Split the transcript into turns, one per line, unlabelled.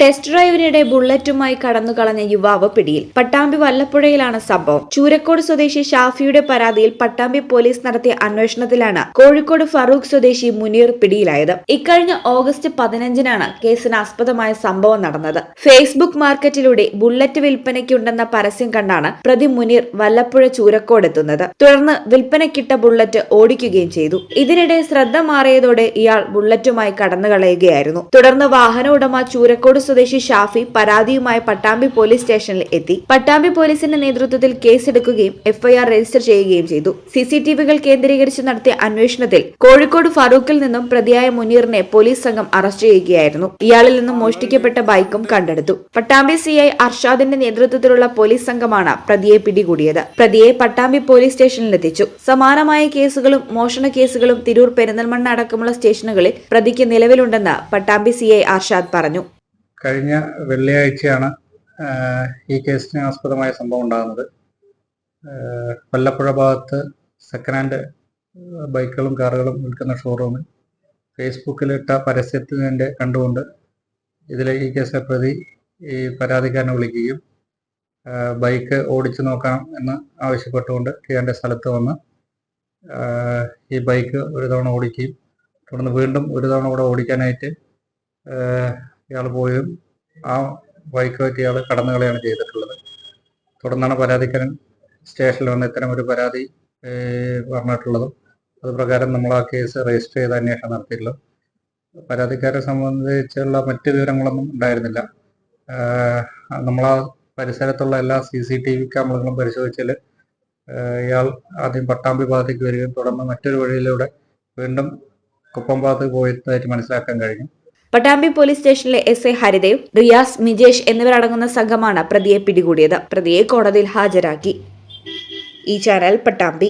Test ഡ്രൈവിനിടെ ബുള്ളറ്റുമായി കടന്നു കളഞ്ഞ യുവാവ് പിടിയിൽ. പട്ടാമ്പി വല്ലപ്പുഴയിലാണ് സംഭവം. ചൂരക്കോട് സ്വദേശി ഷാഫിയുടെ പരാതിയിൽ പട്ടാമ്പി പോലീസ് നടത്തിയ അന്വേഷണത്തിലാണ് കോഴിക്കോട് ഫറൂഖ് സ്വദേശി മുനീർ പിടിയിലായത്. ഇക്കഴിഞ്ഞ ഓഗസ്റ്റ് പതിനഞ്ചിനാണ് കേസിന് ആസ്പദമായ സംഭവം നടന്നത്. ഫേസ്ബുക്ക് മാർക്കറ്റിലൂടെ ബുള്ളറ്റ് വിൽപ്പനയ്ക്കുണ്ടെന്ന പരസ്യം കണ്ടാണ് പ്രതി മുനീർ വല്ലപ്പുഴ ചൂരക്കോട് എത്തുന്നത്. തുടർന്ന് വിൽപ്പനയ്ക്കിട്ട ബുള്ളറ്റ് ഓടിക്കുകയും ചെയ്തു. ഇതിനിടെ ശ്രദ്ധ മാറിയതോടെ ഇയാൾ ബുള്ളറ്റുമായി കടന്നു കളയുകയായിരുന്നു തുടർന്ന് വാഹന ഉടമ ചൂരക്കോട് സ്വദേശി ഷാഫി പരാതിയുമായി പട്ടാമ്പി പോലീസ് സ്റ്റേഷനിൽ എത്തി. പട്ടാമ്പി പോലീസിന്റെ നേതൃത്വത്തിൽ കേസെടുക്കുകയും എഫ്ഐആർ രജിസ്റ്റർ ചെയ്യുകയും ചെയ്തു. സിസിടിവികൾ കേന്ദ്രീകരിച്ച് നടത്തിയ അന്വേഷണത്തിൽ കോഴിക്കോട് ഫറൂഖിൽ നിന്നും പ്രതിയായ മുനീറിനെ പോലീസ് സംഘം അറസ്റ്റ് ചെയ്യുകയായിരുന്നു. ഇയാളിൽ നിന്നും മോഷ്ടിക്കപ്പെട്ട ബൈക്കും കണ്ടെടുത്തു. പട്ടാമ്പി സിഐ അർഷാദിന്റെ നേതൃത്വത്തിലുള്ള പോലീസ് സംഘമാണ് പ്രതിയെ പിടികൂടിയത്. പ്രതിയെ പട്ടാമ്പി പോലീസ് സ്റ്റേഷനിൽ സ്റ്റേഷനിലെത്തിച്ചു സമാനമായ കേസുകളും മോഷണ കേസുകളും തിരൂർ പെരിന്തൽമണ്ണ അടക്കമുള്ള സ്റ്റേഷനുകളിൽ പ്രതിക്ക് നിലവിലുണ്ടെന്ന് പട്ടാമ്പി സിഐ അർഷാദ് പറഞ്ഞു.
കഴിഞ്ഞ വെള്ളിയാഴ്ചയാണ് ഈ കേസിന് ആസ്പദമായ സംഭവം ഉണ്ടാകുന്നത്. കൊല്ലപ്പുഴ ഭാഗത്ത് സെക്കൻഡ് ഹാൻഡ് ബൈക്കുകളും കാറുകളും വിൽക്കുന്ന ഷോറൂമിൽ ഫേസ്ബുക്കിലിട്ട പരസ്യത്തിന്റെ കണ്ടുകൊണ്ട് ഇതിലെ ഈ കേസിലെ പ്രതി ഈ പരാതിക്കാരനെ വിളിക്കുകയും ബൈക്ക് ഓടിച്ചു നോക്കണം എന്ന് ആവശ്യപ്പെട്ടുകൊണ്ട് കിയാന്റെ സ്ഥലത്ത് വന്ന് ഈ ബൈക്ക് ഒരു തവണ ഓടിക്കുകയും തുടർന്ന് വീണ്ടും ഒരു തവണ കൂടെ ഓടിക്കാനായിട്ട് ഇയാൾ പോയതും ആ ബൈക്കുമായിട്ട് ഇയാൾ കടന്നുകളയാണ് ചെയ്തിട്ടുള്ളത്. തുടർന്നാണ് പരാതിക്കാരൻ സ്റ്റേഷനിൽ വന്ന് ഇത്തരം ഒരു പരാതി പറഞ്ഞിട്ടുള്ളതും. അത് പ്രകാരം നമ്മൾ ആ കേസ് രജിസ്റ്റർ ചെയ്ത് അന്വേഷണം നടത്തിയിട്ടുള്ളത് പരാതിക്കാരെ സംബന്ധിച്ചുള്ള മറ്റ് വിവരങ്ങളൊന്നും ഉണ്ടായിരുന്നില്ല. നമ്മളാ പരിസരത്തുള്ള എല്ലാ സി സി ടി വി ക്യാമറകളും പരിശോധിച്ചാൽ ഇയാൾ ആദ്യം പട്ടാമ്പി ഭാഗത്തേക്ക് വരികയും തുടർന്ന് മറ്റൊരു വഴിയിലൂടെ വീണ്ടും കുപ്പം ഭാഗത്ത് പോയതായിട്ട് മനസ്സിലാക്കാൻ കഴിഞ്ഞു.
പട്ടാമ്പി പോലീസ് സ്റ്റേഷനിലെ എസ് എ ഹരിദേവ് റിയാസ് മിജേഷ് എന്നിവരടങ്ങുന്ന സംഘമാണ് പ്രതിയെ പിടികൂടിയത്. പ്രതിയെ കോടതിയിൽ ഹാജരാക്കി. ഈ ചാനൽ പട്ടാമ്പി.